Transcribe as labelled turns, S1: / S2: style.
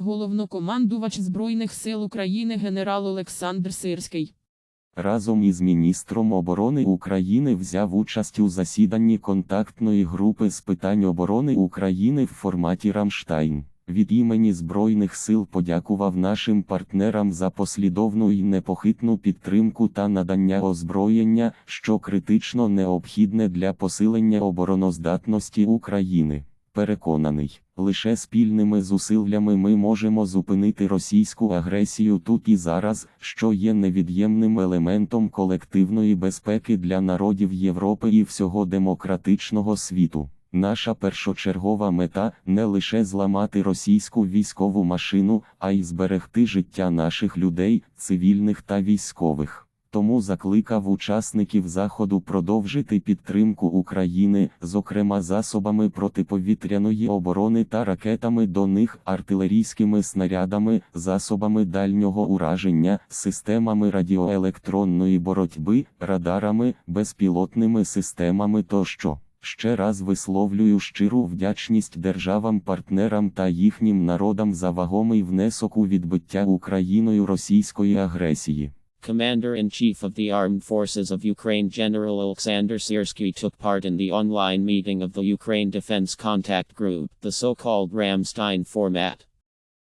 S1: Головнокомандувач Збройних сил України генерал Олександр Сирський.
S2: Разом із міністром оборони України взяв участь у засіданні контактної групи з питань оборони України в форматі Рамштайн. Від імені Збройних сил подякував нашим партнерам за послідовну і непохитну підтримку та надання озброєння, що критично необхідне для посилення обороноздатності України. Переконаний, лише спільними зусиллями ми можемо зупинити російську агресію тут і зараз, що є невід'ємним елементом колективної безпеки для народів Європи і всього демократичного світу. Наша першочергова мета не лише зламати російську військову машину, а й зберегти життя наших людей, цивільних та військових. Тому закликав учасників заходу продовжити підтримку України, зокрема засобами протиповітряної оборони та ракетами до них, артилерійськими снарядами, засобами дальнього ураження, системами радіоелектронної боротьби, радарами, безпілотними системами тощо. Ще раз висловлюю щиру вдячність державам-партнерам та їхнім народам за вагомий внесок у відбиття Україною російської агресії.
S3: Commander-in-Chief of the Armed Forces of Ukraine General Alexander Syrskyi took part in the online meeting of the Ukraine Defense Contact Group, the so-called Ramstein format.